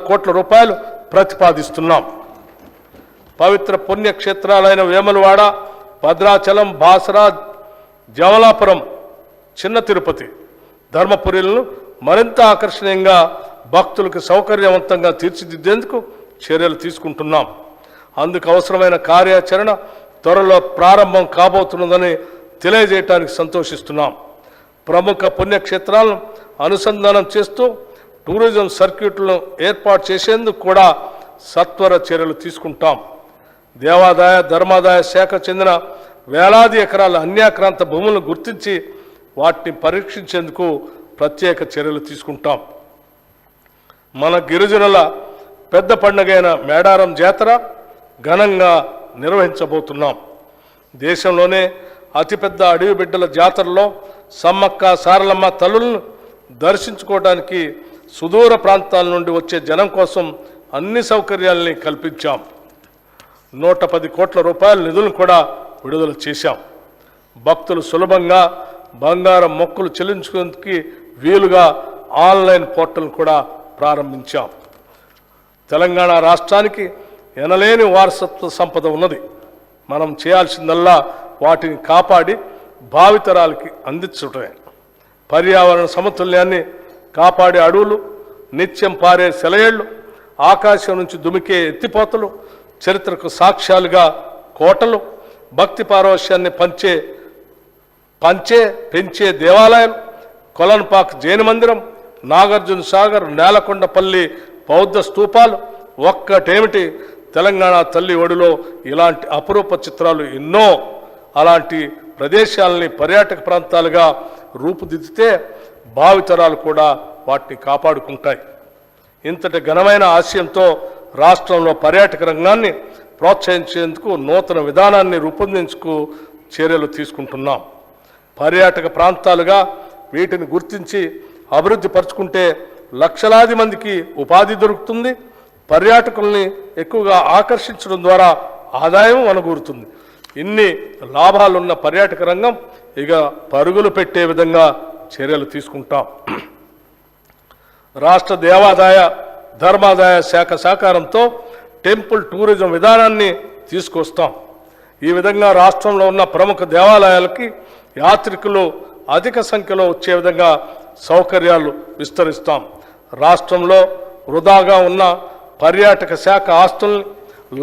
కోట్ల రూపాయలు ప్రతిపాదిస్తున్నాం. పవిత్ర పుణ్యక్షేత్రాలైన వేములవాడ భద్రాచలం బాసరా జమలాపురం చిన్న తిరుపతి ధర్మపురిలను మరింత ఆకర్షణీయంగా భక్తులకు సౌకర్యవంతంగా తీర్చిదిద్దేందుకు చర్యలు తీసుకుంటున్నాం. అందుకు అవసరమైన కార్యాచరణ త్వరలో ప్రారంభం కాబోతున్నదని తెలియజేయటానికి సంతోషిస్తున్నాం. ప్రముఖ పుణ్యక్షేత్రాలను అనుసంధానం చేస్తూ టూరిజం సర్క్యూట్లను ఏర్పాటు చేసేందుకు కూడా సత్వర చర్యలు తీసుకుంటాం. దేవాదాయ ధర్మాదాయ శాఖ చెందిన వేలాది ఎకరాల అన్యాక్రాంత భూములను గుర్తించి వాటిని పరీక్షించేందుకు ప్రత్యేక చర్యలు తీసుకుంటాం. మన గిరిజనుల పెద్ద పండుగైన మేడారం జాతర ఘనంగా నిర్వహించబోతున్నాం. దేశంలోనే అతిపెద్ద అడవి బిడ్డల జాతరలో సమ్మక్క సారలమ్మ తల్లులను దర్శించుకోవడానికి సుదూర ప్రాంతాల నుండి వచ్చే జనం కోసం అన్ని సౌకర్యాలని కల్పించాం. నూట పది కోట్ల రూపాయల నిధులను కూడా విడుదల చేశాం. భక్తులు సులభంగా బంగారం మొక్కులు చెల్లించుకునేందుకు వీలుగా ఆన్లైన్ పోర్టల్ కూడా ప్రారంభించాం. తెలంగాణ రాష్ట్రానికి ఎనలేని వారసత్వ సంపద ఉన్నది. మనం చేయాల్సిందల్లా వాటిని కాపాడి భావితరాలకి అందించటమే పర్యావరణ సమతుల్యాన్ని కాపాడే అడవులు నిత్యం పారే సెలయేళ్ళు ఆకాశం నుంచి దుమికే ఎత్తిపోతలు చరిత్రకు సాక్ష్యాలుగా కోటలు భక్తి పారవశ్యాన్ని పంచే పంచే పెంచే దేవాలయం కొలన్పాక్ జైన మందిరం నాగార్జున సాగర్ నేలకొండపల్లి బౌద్ధ స్తూపాలు ఒక్కటేమిటి తెలంగాణ తల్లి ఒడిలో ఇలాంటి అపురూప చిత్రాలు ఎన్నో? అలాంటి ప్రదేశాలని పర్యాటక ప్రాంతాలుగా రూపుదిద్దితే భావితరాలు కూడా వాటిని కాపాడుకుంటాయి. ఇంతటి ఘనమైన ఆశయంతో రాష్ట్రంలో పర్యాటక రంగాన్ని ప్రోత్సహించేందుకు నూతన విధానాన్ని రూపొందించుకు చర్యలు తీసుకుంటున్నాం. పర్యాటక ప్రాంతాలుగా వీటిని గుర్తించి అభివృద్ధి పరుచుకుంటే లక్షలాది మందికి ఉపాధి దొరుకుతుంది. పర్యాటకుల్ని ఎక్కువగా ఆకర్షించడం ద్వారా ఆదాయం వనగూరుతుంది. ఇన్ని లాభాలున్న పర్యాటక రంగం ఇక పరుగులు పెట్టే విధంగా చర్యలు తీసుకుంటాం. రాష్ట్ర దేవాదాయ ధర్మాదాయ శాఖ సహకారంతో టెంపుల్ టూరిజం విధానాన్ని తీసుకొస్తాం. ఈ విధంగా రాష్ట్రంలో ఉన్న ప్రముఖ దేవాలయాలకి యాత్రికులు అధిక సంఖ్యలో వచ్చే విధంగా సౌకర్యాలు విస్తరిస్తాం. రాష్ట్రంలో వృధాగా ఉన్న పర్యాటక శాఖ ఆస్తుల్ని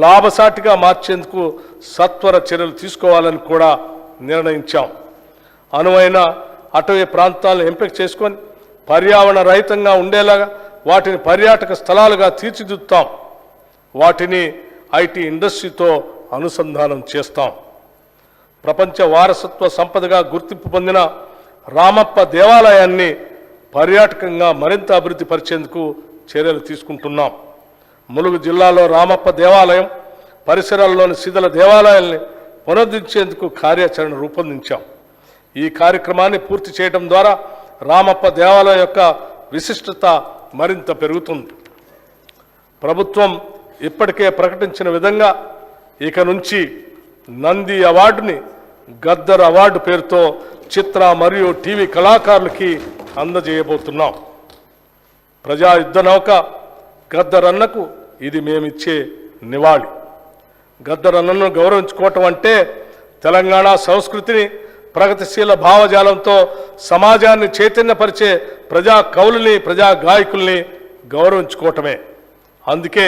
లాభసాటిగా మార్చేందుకు సత్వర చర్యలు తీసుకోవాలని కూడా నిర్ణయించాం. అనువైన అటవీ ప్రాంతాలను ఎంపిక చేసుకొని పర్యావరణ రహితంగా ఉండేలాగా వాటిని పర్యాటక స్థలాలుగా తీర్చిదిద్దుతాం. వాటిని ఐటీ ఇండస్ట్రీతో అనుసంధానం చేస్తాం. ప్రపంచ వారసత్వ సంపదగా గుర్తింపు పొందిన రామప్ప దేవాలయాన్ని పర్యాటకంగా మరింత అభివృద్ధి పరిచేందుకు చర్యలు తీసుకుంటున్నాం. ములుగు జిల్లాలో రామప్ప దేవాలయం పరిసరాల్లోని శిథిల దేవాలయాల్ని పునరుద్ధరించేందుకు కార్యాచరణ రూపొందించాం. ఈ కార్యక్రమాన్ని పూర్తి చేయడం ద్వారా రామప్ప దేవాలయం యొక్క విశిష్టత మరింత పెరుగుతుంది. ప్రభుత్వం ఇప్పటికే ప్రకటించిన విధంగా ఇక నుంచి నంది అవార్డుని గద్దర్ అవార్డు పేరుతో చిత్ర మరియు టీవీ కళాకారులకి అందజేయబోతున్నాం. ప్రజా యుద్ధ నౌక గద్దర్ అన్నకు ఇది మేమిచ్చే నివాళి. గద్దరన్నను గౌరవించుకోవటం అంటే తెలంగాణ సంస్కృతిని ప్రగతిశీల భావజాలంతో సమాజాన్ని చైతన్యపరిచే ప్రజా కవులని ప్రజా గాయకుల్ని గౌరవించుకోవటమే. అందుకే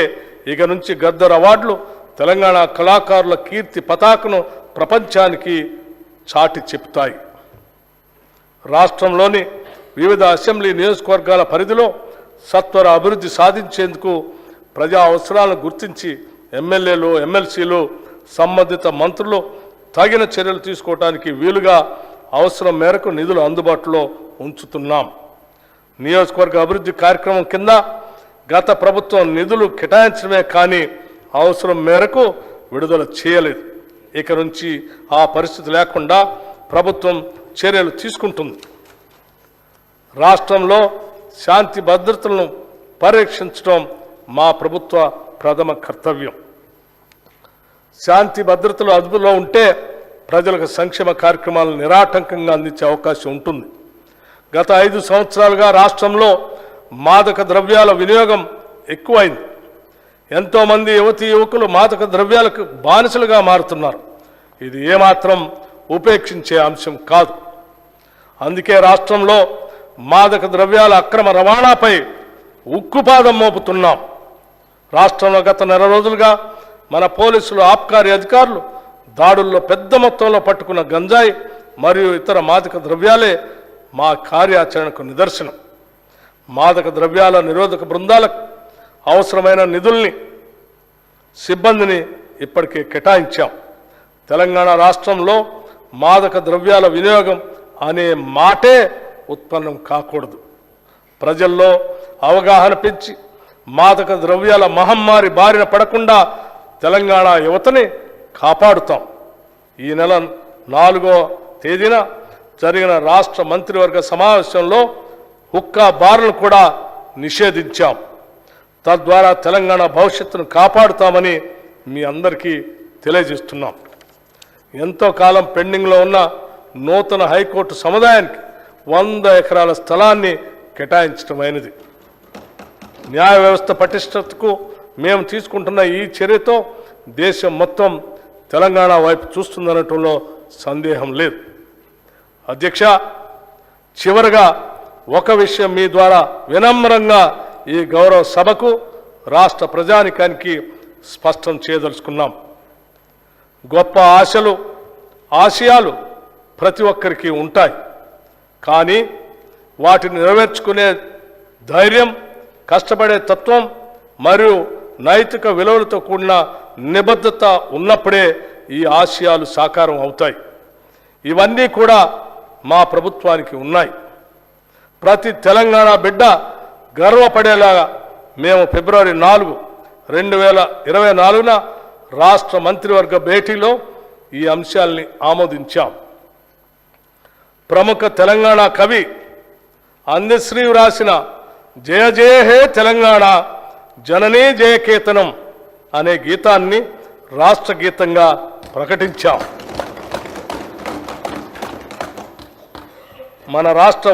ఇక నుంచి గద్దర్ అవార్డులు తెలంగాణ కళాకారుల కీర్తి పతాకను ప్రపంచానికి చాటి చెప్తాయి. రాష్ట్రంలోని వివిధ అసెంబ్లీ నియోజకవర్గాల పరిధిలో సత్వర అభివృద్ధి సాధించేందుకు ప్రజా అవసరాలను గుర్తించి ఎమ్మెల్యేలు ఎమ్మెల్సీలు సంబంధిత మంత్రులు తగిన చర్యలు తీసుకోవడానికి వీలుగా అవసరం మేరకు నిధులు అందుబాటులో ఉంచుతున్నాం. నియోజకవర్గ అభివృద్ధి కార్యక్రమం కింద గత ప్రభుత్వం నిధులు కేటాయించడమే కానీ అవసరం మేరకు విడుదల చేయలేదు. ఇక నుంచి ఆ పరిస్థితి లేకుండా ప్రభుత్వం చర్యలు తీసుకుంటుంది. రాష్ట్రంలో శాంతి భద్రతలను పరీక్షించడం మా ప్రభుత్వ ప్రథమ కర్తవ్యం. శాంతి భద్రతలు అదుపులో ఉంటే ప్రజలకు సంక్షేమ కార్యక్రమాలను నిరాటంకంగా అందించే అవకాశం ఉంటుంది. గత ఐదు సంవత్సరాలుగా రాష్ట్రంలో మాదక ద్రవ్యాల వినియోగం ఎక్కువైంది. ఎంతోమంది యువతీ యువకులు మాదక ద్రవ్యాలకు బానిసలుగా మారుతున్నారు. ఇది ఏమాత్రం ఉపేక్షించే అంశం కాదు. అందుకే రాష్ట్రంలో మాదక ద్రవ్యాల అక్రమ రవాణాపై ఉక్కుపాదం మోపుతున్నాం. రాష్ట్రంలో గత నెల రోజులుగా మన పోలీసులు ఆబ్కారీ అధికారులు దాడుల్లో పెద్ద మొత్తంలో పట్టుకున్న గంజాయి మరియు ఇతర మాదక ద్రవ్యాలే మా కార్యాచరణకు నిదర్శనం. మాదక ద్రవ్యాల నిరోధక బృందాలకు అవసరమైన నిధుల్ని సిబ్బందిని ఇప్పటికే కేటాయించాం. తెలంగాణ రాష్ట్రంలో మాదక ద్రవ్యాల వినియోగం అనే మాటే ఉత్పన్నం కాకూడదు. ప్రజల్లో అవగాహన పెంచి మాదక ద్రవ్యాల మహమ్మారి బారిన పడకుండా తెలంగాణ యువతని కాపాడుతాం. ఈ నెల నాలుగో తేదీన జరిగిన రాష్ట్ర మంత్రివర్గ సమావేశంలో హుక్కా బార్లను కూడా నిషేధించాం. తద్వారా తెలంగాణ భవిష్యత్తును కాపాడుతామని మీ అందరికీ తెలియజేస్తున్నాం. ఎంతో కాలం పెండింగ్లో ఉన్న నూతన హైకోర్టు సముదాయానికి వంద ఎకరాల స్థలాన్ని కేటాయించడమైనది న్యాయ వ్యవస్థ పటిష్టతకు మేము తీసుకుంటున్న ఈ చర్యతో దేశం మొత్తం తెలంగాణ వైపు చూస్తుందనటంలో సందేహం లేదు. అధ్యక్ష చివరగా ఒక విషయం మీ ద్వారా వినమ్రంగా ఈ గౌరవ సభకు రాష్ట్ర ప్రజానికానికి స్పష్టం చేయదలుచుకున్నాం. గొప్ప ఆశలు ఆశయాలు ప్రతి ఒక్కరికి ఉంటాయి. కానీ వాటిని నెరవేర్చుకునే ధైర్యం కష్టపడే తత్వం మరియు నైతిక విలువలతో కూడిన నిబద్ధత ఉన్నప్పుడే ఈ ఆశయాలు సాకారం అవుతాయి. ఇవన్నీ కూడా మా ప్రభుత్వానికి ఉన్నాయి. ప్రతి తెలంగాణ బిడ్డ గర్వపడేలాగా మేము ఫిబ్రవరి నాలుగు రెండు వేల ఇరవై నాలుగున రాష్ట్ర మంత్రివర్గ భేటీలో ఈ అంశాల్ని ఆమోదించాం. ప్రముఖ తెలంగాణ కవి అందశ్రీ వ్రాసిన జయ జయ హే తెలంగాణ జననీ జయకేతనం అనే గీతాన్ని రాష్ట్ర గీతంగా ప్రకటించాం. మన రాష్ట్ర